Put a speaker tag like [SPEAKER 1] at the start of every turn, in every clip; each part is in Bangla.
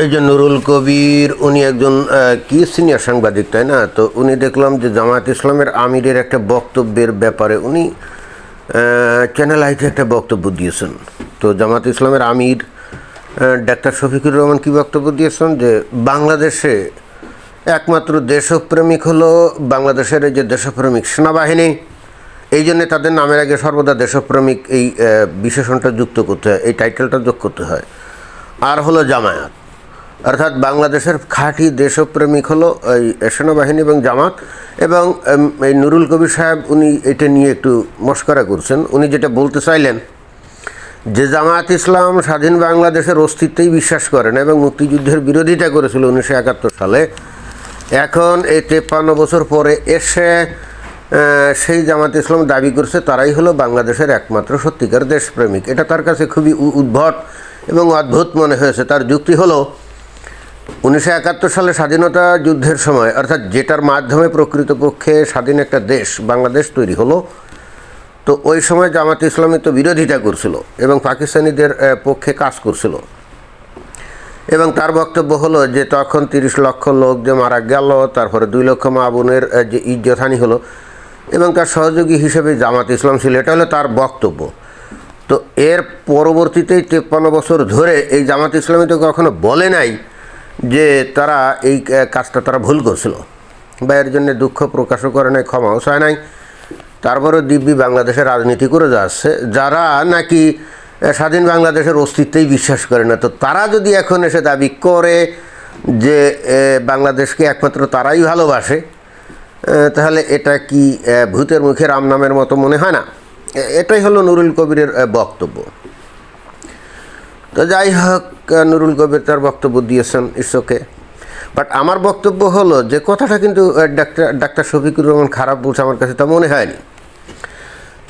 [SPEAKER 1] এই যে নুরুল কবির, উনি একজন কি সিনিয়র সাংবাদিক, তাই না? তো উনি দেখলাম যে জামায়াত ইসলামের আমিরের একটা বক্তব্যের ব্যাপারে উনি চ্যানেল আইতে একটা বক্তব্য দিয়েছেন। তো জামায়াত ইসলামের আমির ডাক্তার শফিকুর রহমান কি বক্তব্য দিয়েছেন? যে বাংলাদেশে একমাত্র দেশপ্রেমিক হলো বাংলাদেশের এই যে দেশপ্রেমিক সেনাবাহিনী। এই জন্যে তাদের নামের আগে সর্বদা দেশপ্রেমিক এই বিশেষণটা যুক্ত করতে হয়, এই টাইটেলটা যোগ করতে হয়। আর হলো জামায়াত। অর্থাৎ বাংলাদেশের খাঁটি দেশপ্রেমিক হলো এই সেনাবাহিনী এবং জামাত এবং এই নুরুল কবির সাহেব, উনি এটা নিয়ে একটু মস্করা করছেন। উনি যেটা বলতে চাইলেন যে জামায়াত ইসলাম স্বাধীন বাংলাদেশের অস্তিত্বেই বিশ্বাস করেন এবং মুক্তিযুদ্ধের বিরোধিতা করেছিল উনিশশো একাত্তর সালে। এখন এই তেপ্পান্ন বছর পরে এসে সেই জামাত ইসলাম দাবি করছে তারাই হলো বাংলাদেশের একমাত্র সত্যিকার দেশপ্রেমিক। এটা তার কাছে খুবই উদ্ভট এবং অদ্ভুত মনে হয়েছে। তার যুক্তি হলো উনিশশো একাত্তর সালে স্বাধীনতা যুদ্ধের সময়, অর্থাৎ যেটার মাধ্যমে প্রকৃতপক্ষে স্বাধীন একটা দেশ, বাংলাদেশ তৈরি হলো, তো ওই সময় জামাত ইসলামী তো বিরোধিতা করছিল এবং পাকিস্তানিদের পক্ষে কাজ করছিল। এবং তার বক্তব্য হলো যে তখন তিরিশ লক্ষ লোক যে মারা গেল, তারপরে দুই লক্ষ মা বোনের যে ইজ্জতহানি হলো এবং তার সহযোগী হিসেবে জামাত ইসলাম ছিল, এটা হলো তার বক্তব্য। তো এর পরবর্তীতেই তেপ্পান্ন বছর ধরে এই জামাত ইসলামী তো কখনো বলে নাই যে তারা এই কাজটা তারা ভুল করছিল বা এর জন্য দুঃখ প্রকাশও করে নাই, ক্ষমাও চায় নাই। তারপরে দিব্যি বাংলাদেশে রাজনীতি করে যাচ্ছে। যারা নাকি স্বাধীন বাংলাদেশের অস্তিত্বেই বিশ্বাস করে না, তো তারা যদি এখন এসে দাবি করে যে বাংলাদেশকে একমাত্র তারাই ভালোবাসে তাহলে এটা কি ভূতের মুখে রাম নামের মতো মনে হয় না? এটাই হলো নুরুল কবিরের বক্তব্য। তো যাই হোক নুরুল কবির তার বক্তব্য দিয়েছেন ইসোকে বাট আমার বক্তব্য হলো যে কথাটা কিন্তু ডাক্তার ডাক্তার শফিকুর রহমান খারাপ বলছে আমার কাছে তা মনে হয়নি।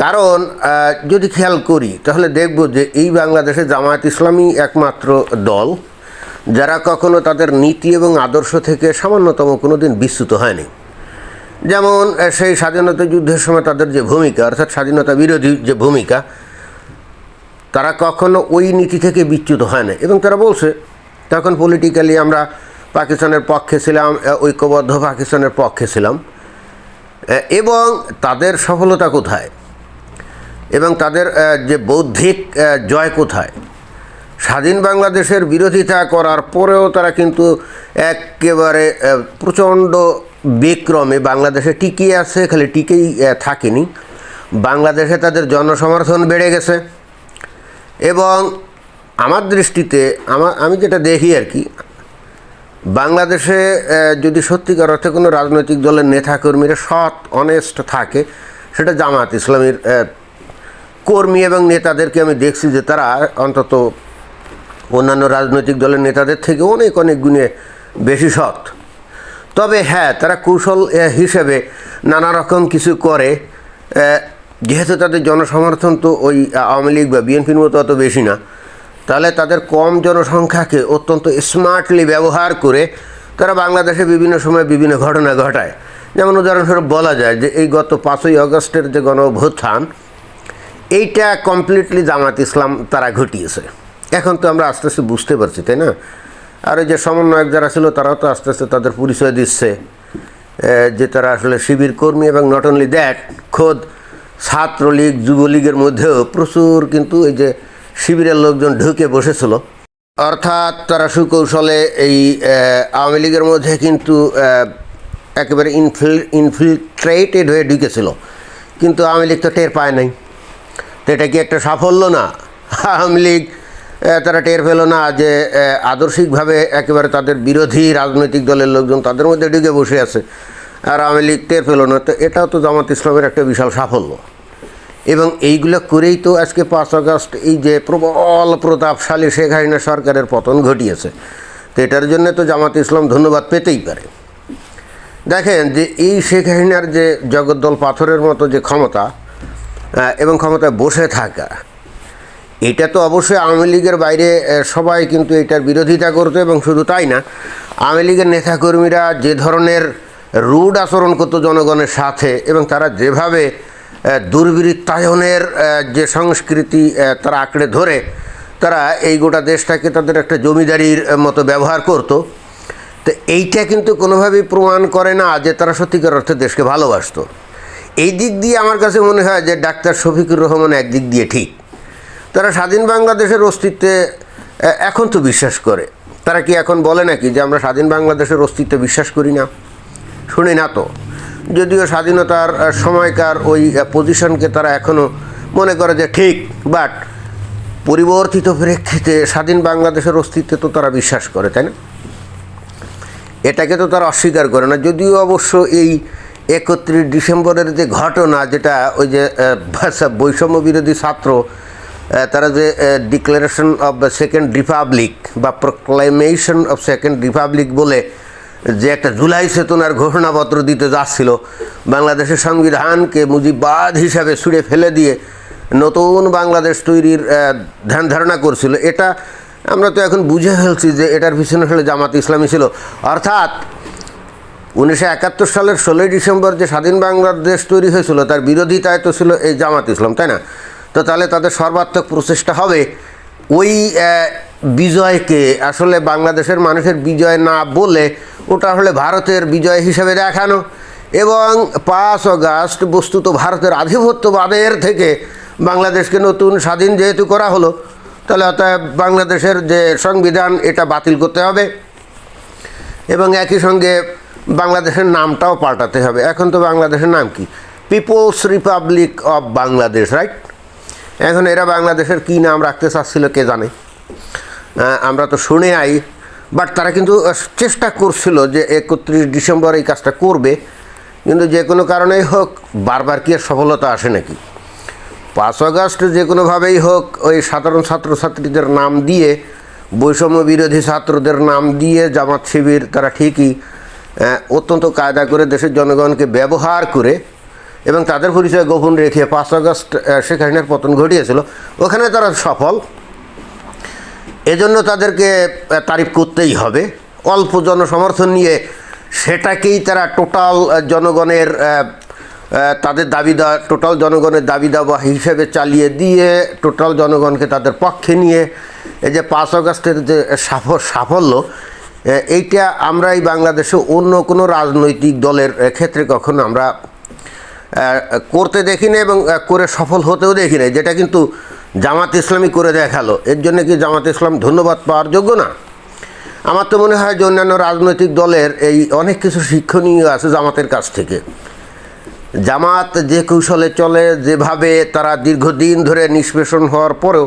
[SPEAKER 1] কারণ যদি খেয়াল করি, তাহলে দেখব যে এই বাংলাদেশে জামায়াত ইসলামী একমাত্র দল, যারা কখনো তাদের নীতি এবং আদর্শ থেকে সামান্যতম কোনো দিন বিচ্যুত হয়নি। যেমন সেই স্বাধীনতা যুদ্ধের সময় তাদের যে ভূমিকা, অর্থাৎ স্বাধীনতা বিরোধী যে ভূমিকা তারা কখনো ওই নীতি থেকে বিচ্যুত হয় না এবং তারা বলছে, তখন পলিটিক্যালি আমরা পাকিস্তানের পক্ষে ছিলাম ঐক্যবদ্ধ পাকিস্তানের পক্ষে ছিলাম এবং তাদের সফলতা কোথায়? এবং তাদের যে বৌদ্ধিক জয় কোথায়? স্বাধীন বাংলাদেশের বিরোধিতা করার পরেও তারা কিন্তু একেবারে প্রচণ্ড বিক্রমে বাংলাদেশে টিকিয়ে আছে, খালি টিকেই থাকেনি। বাংলাদেশে তাদের জনসমর্থন বেড়ে গেছে। এবং আমার দৃষ্টিতে আমার, আমি যেটা দেখি আর কি, বাংলাদেশে যদি সত্যিকার অর্থে কোনো রাজনৈতিক দলের নেতাকর্মীরা সৎ অনেস্ট থাকে, সেটা জামাত ইসলামের কর্মী এবং নেতাদেরকে আমি দেখছি যে তারা অন্তত অন্যান্য রাজনৈতিক দলের নেতাদের থেকে অনেক অনেক গুণে বেশি সৎ। তবে হ্যাঁ তারা কৌশল হিসেবে নানা রকম কিছু করে যেহেতু তাদের জনসমর্থন তো ওই আওয়ামী লীগ বা বিএনপির মতো অত বেশি না, তাহলে তাদের কম জনসংখ্যাকে অত্যন্ত স্মার্টলি ব্যবহার করে তারা বাংলাদেশে বিভিন্ন সময় বিভিন্ন ঘটনা ঘটায়। যেমন উদাহরণস্বরূপ বলা যায় যে এই গত পাঁচই অগস্টের যে গণ অভ্যুত্থান এইটা কমপ্লিটলি জামাত ইসলাম তারা ঘটিয়েছে। এখন তো আমরা আস্তে আস্তে বুঝতে পারছি, তাই না? আর ওই যে সমন্বয়ক যারা ছিল তারাও তো আস্তে আস্তে তাদের পরিচয় দিচ্ছে যে তারা আসলে শিবির কর্মী এবং নট অনলি দ্যাট খোদ ছাত্রলীগ, যুবলীগের মধ্যেও প্রচুর কিন্তু এই যে শিবিরের লোকজন ঢুকে বসেছিল। অর্থাৎ তারা সুকৌশলে এই আওয়ামী লীগের মধ্যে কিন্তু একেবারে ইনফিল ইনফিলট্রেটেড হয়ে ঢুকেছিল। কিন্তু আওয়ামী লীগ তো টের পায় নাই। তো এটা কি একটা সাফল্য না? আওয়ামী লীগ তারা টের পেল না যে আদর্শিকভাবে একেবারে তাদের বিরোধী রাজনৈতিক দলের লোকজন তাদের মধ্যে ঢুকে বসে আছে। আর আওয়ামী লীগ টের পেল না। তো এটাও তো জামাত ইসলামের একটা বিশাল সাফল্য। এবং এইগুলো করেই তো আজকে পাঁচ আগস্ট এই যে প্রবল প্রতাপশালী শেখ হাসিনা সরকারের পতন ঘটিয়েছে। তো এটার জন্য তো জামাত ইসলাম ধন্যবাদ পেতেই পারে। দেখেন যে এই শেখ হাসিনার যে জগদ্দল পাথরের মতো যে ক্ষমতা এবং ক্ষমতায় বসে থাকা, এটা তো অবশ্যই আওয়ামী লীগের বাইরে সবাই কিন্তু এটার বিরোধিতা করতো এবং শুধু তাই না, আওয়ামী লীগের নেতাকর্মীরা যে ধরনের রুড আচরণ করতো জনগণের সাথে এবং তারা যেভাবে দুর্বৃত্তায়নের যে সংস্কৃতি তারা আঁকড়ে ধরে, তারা এই গোটা দেশটাকে তাদের একটা জমিদারির মতো ব্যবহার করতো। তো এইটা কিন্তু কোনোভাবেই প্রমাণ করে না যে তারা সত্যিকার অর্থে দেশকে ভালোবাসতো। এই দিক দিয়ে আমার কাছে মনে হয় যে ডাক্তার শফিকুর রহমান একদিক দিয়ে ঠিক। তারা স্বাধীন বাংলাদেশের অস্তিত্বে এখন তো বিশ্বাস করে। তারা কি এখন বলে নাকি যে আমরা স্বাধীন বাংলাদেশের অস্তিত্বে বিশ্বাস করি না? শুনি না তো। যদিও স্বাধীনতার সময়কার ওই পজিশনকে তারা এখনও মনে করে যে ঠিক বাট পরিবর্তিত প্রেক্ষিতে স্বাধীন বাংলাদেশের অস্তিত্বে তো তারা বিশ্বাস করে, তাই না? এটাকে তো তারা অস্বীকার করে না। যদিও অবশ্য এই একত্রিশ ডিসেম্বরের যে ঘটনা, যেটা ওই যে বৈষম্য বিরোধী ছাত্র তারা যে ডিক্লারেশন দ্য সেকেন্ড রিপাবলিক বা প্রোক্লামেশন অফ সেকেন্ড রিপাবলিক বলে যে একটা জুলাই চেতনার ঘোষণাপত্র দিতে যাচ্ছিল বাংলাদেশের সংবিধানকে মুজিবাদ হিসাবে ছুঁড়ে ফেলে দিয়ে নতুন বাংলাদেশ তৈরির ধ্যান ধারণা করছিল। এটা আমরা তো এখন বুঝে ফেলছি যে এটার পিছনে আসলে জামাত ইসলামী ছিল। অর্থাৎ উনিশশো একাত্তর সালের ষোলোই ডিসেম্বর যে স্বাধীন বাংলাদেশ তৈরি হয়েছিল, তার বিরোধিতায় তো ছিল এই জামাত ইসলাম, তাই না? তো তাহলে তাদের সর্বাত্মক প্রচেষ্টা হবে ওই বিজয়কে। আসলে বাংলাদেশের মানুষের বিজয় না বলে ওটা হলে ভারতের বিজয় হিসেবে দেখানো। এবং পাঁচ অগাস্ট বস্তুত ভারতের আধিপত্যবাদের থেকে বাংলাদেশকে নতুন স্বাধীন যেহেতু করা হলো, তাহলে অতএব বাংলাদেশের যে সংবিধান, এটা বাতিল করতে হবে। এবং একই সঙ্গে বাংলাদেশের নামটাও পাল্টাতে হবে। এখন তো বাংলাদেশের নাম কি? People's republic of Bangladesh, right? এখন এরা বাংলাদেশের কী নাম রাখতে চাচ্ছিল কে জানে? আমরা তো শুনে আই বাট তারা কিন্তু চেষ্টা করছিল যে একত্রিশ ডিসেম্বর এই কাজটা করবে। কিন্তু যে কোনো কারণেই হোক, বারবার কি আর সফলতা আসে নাকি? পাঁচ আগস্ট যে কোনোভাবেই হোক, ওই সাধারণ ছাত্রছাত্রীদের নাম দিয়ে, বৈষম্য বিরোধী ছাত্রদের নাম দিয়ে, জামাত শিবির, তারা ঠিকই অত্যন্ত কায়দা করে দেশের জনগণকে ব্যবহার করে এবং তাদের পরিচয় গোপন রেখে পাঁচ আগস্ট শেখ হাসিনার পতন ঘটিয়েছিল। ওখানে তারা সফল। এজন্য তাদেরকে তারিফ করতেই হবে। অল্প জনসমর্থন নিয়ে সেটাকেই তারা টোটাল জনগণের তাদের দাবি দেওয়া টোটাল জনগণের দাবি দেওয়া হিসেবে চালিয়ে দিয়ে টোটাল জনগণকে তাদের পক্ষে নিয়ে, এই যে পাঁচ আগস্টের যে সাফ- সাফল্য এইটা আমরা এই বাংলাদেশে অন্য কোনো রাজনৈতিক দলের ক্ষেত্রে কখনো আমরা করতে দেখি না এবং করে সফল হতেও দেখি না যেটা কিন্তু জামাত ইসলামী করে দেখাল। এর জন্য কি জামাত ইসলাম ধন্যবাদ পাওয়ার যোগ্য না? আমার তো মনে হয় যে অন্যান্য রাজনৈতিক দলের এই অনেক কিছু শিক্ষণীয় আছে জামাতের কাছ থেকে। জামাত যে কৌশলে চলে, যেভাবে তারা দীর্ঘদিন ধরে নিষ্পেষণ হওয়ার পরেও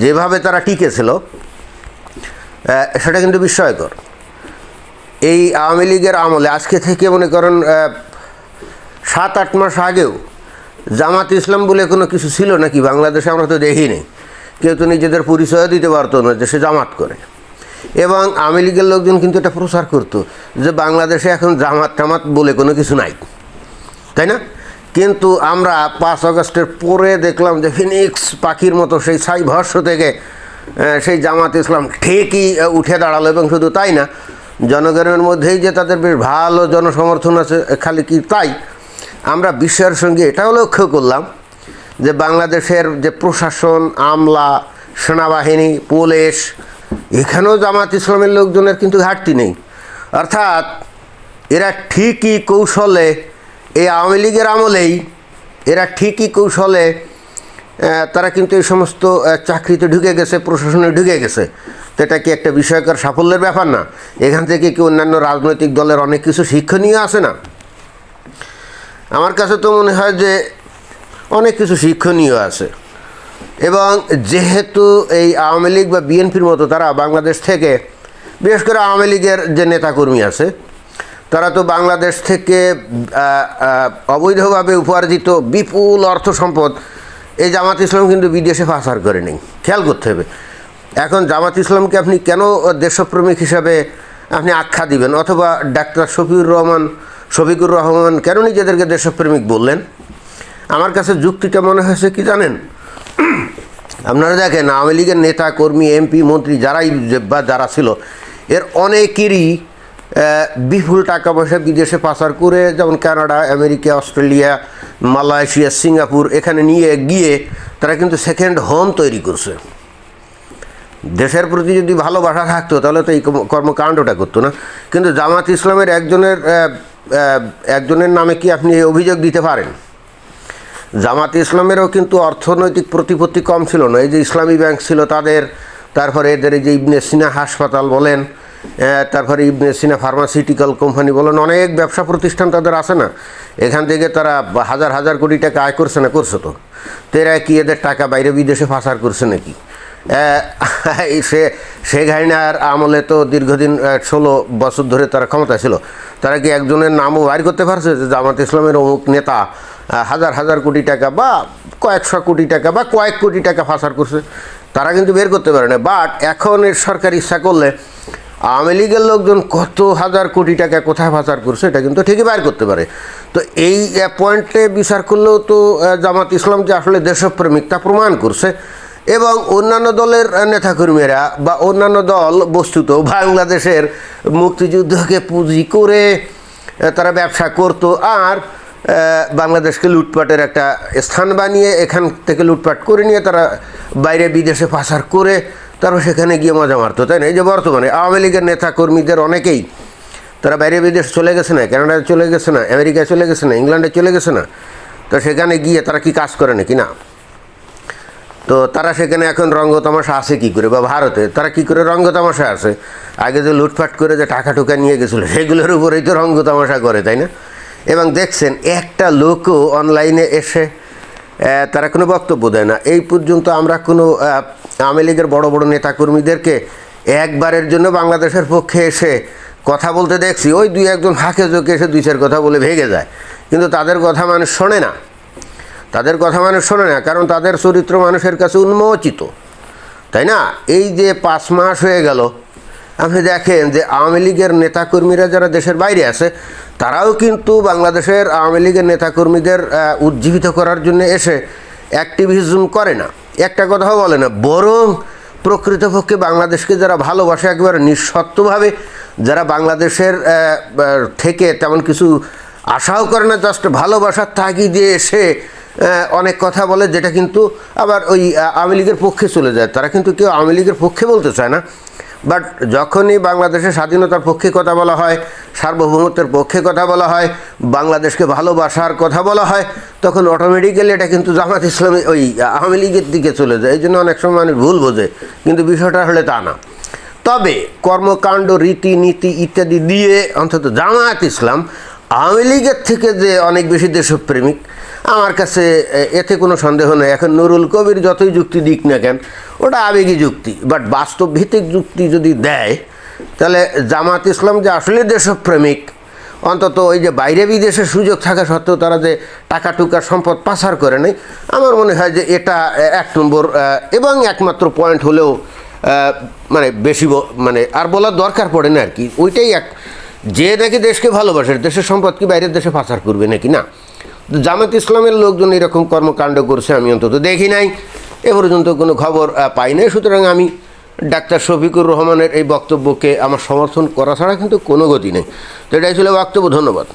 [SPEAKER 1] যেভাবে তারা টিকেছিল সেটা কিন্তু বিস্ময়কর। এই আওয়ামী লীগের আমলে আজকে থেকে মনে করেন সাত, আট মাস আগেও জামাত ইসলাম বলে কোনো কিছু ছিল নাকি? বাংলাদেশে আমরা তো দেখিনি। কেউ তো নিজেদের পরিচয় দিতে পারতো না যে সে জামাত করে। এবং আওয়ামী লীগের লোকজন কিন্তু এটা প্রচার করতো যে বাংলাদেশে এখন জামাত টামাত বলে কোনো কিছু নাই। তাই না? কিন্তু আমরা পাঁচ আগস্টের পরে দেখলাম যে ফিনিক্স পাখির মতো সেই ছাই ভস্য থেকে সেই জামাত ইসলাম ঠিকই উঠে দাঁড়াল এবং শুধু তাই না, জনগণের মধ্যেই যে তাদের বেশ ভালো জনসমর্থন আছে, খালি কি তাই? আমরা বিশ্বের সঙ্গে এটাও লক্ষ্য করলাম যে বাংলাদেশের যে প্রশাসন, আমলা, সেনাবাহিনী, পুলিশ, এখানেও জামাত ইসলামের লোকজনের কিন্তু ঘাটতি নেই। অর্থাৎ এরা ঠিকই কৌশলে এই আওয়ামী লীগের আমলেই এরা ঠিকই কৌশলে তারা কিন্তু এই সমস্ত চাকরিতে ঢুকে গেছে, প্রশাসনে ঢুকে গেছে। তো এটা কি একটা বিষয়কর সাফল্যের ব্যাপার না? এখান থেকে কি অন্যান্য রাজনৈতিক দলের অনেক কিছু শিক্ষণীয় আছে না? আমার কাছে তো মনে হয় যে অনেক কিছু শিক্ষণীয় আছে। এবং যেহেতু এই আওয়ামী লীগ বা বিএনপির মতো তারা বাংলাদেশ থেকে, বিশেষ করে আওয়ামী লীগের যে নেতাকর্মী আছে, তারা তো বাংলাদেশ থেকে অবৈধভাবে উপার্জিত বিপুল অর্থ সম্পদ এই জামাত ইসলাম কিন্তু বিদেশে পাচার করে নেই। খেয়াল করতে হবে। এখন জামাত ইসলামকে আপনি কেন দেশপ্রেমিক হিসাবে আপনি আখ্যা দিবেন? অথবা ডাক্তার শফিউর রহমান শফিকুর রহমান, কেন নিজেদেরকে দেশপ্রেমিক বললেন? আমার কাছে যুক্তিটা মনে হয়েছে কি জানেন? আপনারা দেখেন, আওয়ামী লীগের নেতা, কর্মী এমপি মন্ত্রী যারাই বা যারা ছিল, এর অনেকেরই বিপুল টাকা পয়সা বিদেশে পাচার করে যেমন Canada, America, Australia, Malaysia, Singapore এখানে নিয়ে গিয়ে তারা কিন্তু সেকেন্ড হোম তৈরি করছে। দেশের প্রতি যদি ভালোবাসা থাকতো, তাহলে তো এই কর্মকাণ্ডটা করতো না। কিন্তু জামাত ইসলামের একজনের একজনের নামে কি আপনি এই অভিযোগ দিতে পারেন? জামাত ইসলামেরও কিন্তু অর্থনৈতিক প্রতিপত্তি কম ছিল না। এই যে ইসলামী ব্যাংক ছিল তাদের, তারপরে এদের এই যে ইবনে সিনা হাসপাতাল বলেন তারপরে ইবনে সিনা ফার্মাসিউটিক্যাল কোম্পানি বলেন, অনেক ব্যবসা প্রতিষ্ঠান তাদের আছে না। এখান থেকে তারা হাজার হাজার কোটি টাকা আয় করছে না, করছে তো। তো এরা কি এদের টাকা বাইরে বিদেশে পাচার করছে নাকি? সে শেখ হাসিনার আমলে তো দীর্ঘদিন ষোলো বছর ধরে তারা ক্ষমতা ছিল। তারা কি একজনের নামও বাইর করতে পারছে? যে জামাত ইসলামের অমুক নেতা হাজার হাজার কোটি টাকা বা কয়েকশো কোটি টাকা বা কয়েক কোটি টাকা পাচার করছে, তারা কিন্তু বের করতে পারে না। বাট এখন এর সরকার ইচ্ছা করলে আওয়ামী লীগের লোকজন কত হাজার কোটি টাকা কোথায় পাচার করছে, এটা কিন্তু ঠিকই বাইর করতে পারে। তো এই পয়েন্টে বিচার করলেও তো জামাত ইসলাম যে আসলে দেশপ্রেমিক তা প্রমাণ করছে। এবং অন্যান্য দলের নেতাকর্মীরা বা অন্যান্য দল বস্তুত বাংলাদেশের মুক্তিযুদ্ধকে পুঁজি করে তারা ব্যবসা করতো আর বাংলাদেশকে লুটপাটের একটা স্থান বানিয়ে, এখান থেকে লুটপাট করে নিয়ে তারা বাইরে বিদেশে পাচার করে, তারপর সেখানে গিয়ে মজা মারতো, তাই না? এই যে বর্তমানে আওয়ামী লীগের নেতাকর্মীদের অনেকেই, তারা বাইরে বিদেশ চলে গেছে না, কানাডায় চলে গেছে না, আমেরিকায় চলে গেছে না, ইংল্যান্ডে চলে গেছে না, তো সেখানে গিয়ে তারা কি কাজ করে নাকি না? তো তারা সেখানে এখন রঙ্গ তামাশা আছে কি করে? বা ভারতে তারা কি করে রঙ্গ তামাশা আছে? আগে যে লুটফাট করে যে টাকা টুকা নিয়ে গেছিল, সেগুলোর উপরেই তো রঙ্গ তামাশা করে, তাই না? এবং দেখছেন, একটা লোকও অনলাইনে এসে তারা কোনো বক্তব্য দেয় না। এই পর্যন্ত আমরা কোনো আওয়ামী লীগের বড় বড় নেতাকর্মীদেরকে একবারের জন্য বাংলাদেশের পক্ষে এসে কথা বলতে দেখছি, ওই দুই একজন হাঁকে চোখে এসে দুই চার কথা বলে ভেগে যায়। কিন্তু তাদের কথা মানুষ শোনে না। তাদের কথা মানুষ শোনে না, কারণ তাদের চরিত্র মানুষের কাছে উন্মোচিত। তাই না? এই যে পাঁচ মাস হয়ে গেল, আপনি দেখেন যে আওয়ামী লীগের নেতাকর্মীরা যারা দেশের বাইরে আছে, তারাও কিন্তু বাংলাদেশের আওয়ামী লীগের নেতাকর্মীদের উজ্জীবিত করার জন্য এসে অ্যাক্টিভিজম করে না। একটা কথাও বলে না, বরং প্রকৃতপক্ষে বাংলাদেশকে যারা ভালোবাসে একেবারে নিঃশর্তভাবে যারা বাংলাদেশের থেকে তেমন কিছু আশাও করে না, জাস্ট ভালোবাসার তাগিদে এসে অনেক কথা বলে যেটা কিন্তু আবার ওই আওয়ামী লীগের পক্ষে চলে যায়। তারা কিন্তু কেউ আওয়ামী লীগের পক্ষে বলতে চায় না। বাট যখনই বাংলাদেশের স্বাধীনতার পক্ষে কথা বলা হয়, সার্বভৌমত্বের পক্ষে কথা বলা হয়, বাংলাদেশকে ভালোবাসার কথা বলা হয়, তখন অটোমেটিক্যালি এটা কিন্তু জামাত ইসলামী ওই আওয়ামী লীগের দিকে চলে যায়। এই জন্য অনেক সময় মানুষ ভুল বোঝে, কিন্তু বিষয়টা হলে তা না। তবে কর্মকাণ্ড, রীতিনীতি ইত্যাদি দিয়ে অন্তত জামায়াত ইসলাম আওয়ামী লীগের থেকে যে অনেক বেশি দেশপ্রেমিক আমার কাছে এতে কোনো সন্দেহ নেই। এখন নুরুল কবির যতই যুক্তি দিক না কেন, ওটা আবেগী যুক্তি। বাট বাস্তব ভিত্তিক যুক্তি যদি দেয়, তাহলে জামাত ইসলাম যে আসলে দেশপ্রেমিক, অন্তত ওই যে বাইরে বিদেশে সুযোগ থাকা সত্ত্বেও তারা যে টাকা টুকা সম্পদ পাচার করে নেই, আমার মনে হয় যে এটা এক নম্বর এবং একমাত্র পয়েন্ট হলেও মানে বেশি মানে আর বলার দরকার পড়ে না আর কি। ওইটাই এক, যে নাকি দেশকে ভালোবাসে, দেশের সম্পদ কি বাইরের দেশে পাচার করবে নাকি না? জামাত ইসলামের লোকজন এরকম কর্মকাণ্ড করছে, আমি অন্তত দেখি নাই। এ পর্যন্ত কোনো খবর পাই নাই। সুতরাং আমি ডাক্তার শফিকুর রহমানের এই বক্তব্যকে আমার সমর্থন করা ছাড়া কিন্তু কোনো গতি নেই। তো এটাই ছিল বক্তব্য, ধন্যবাদ।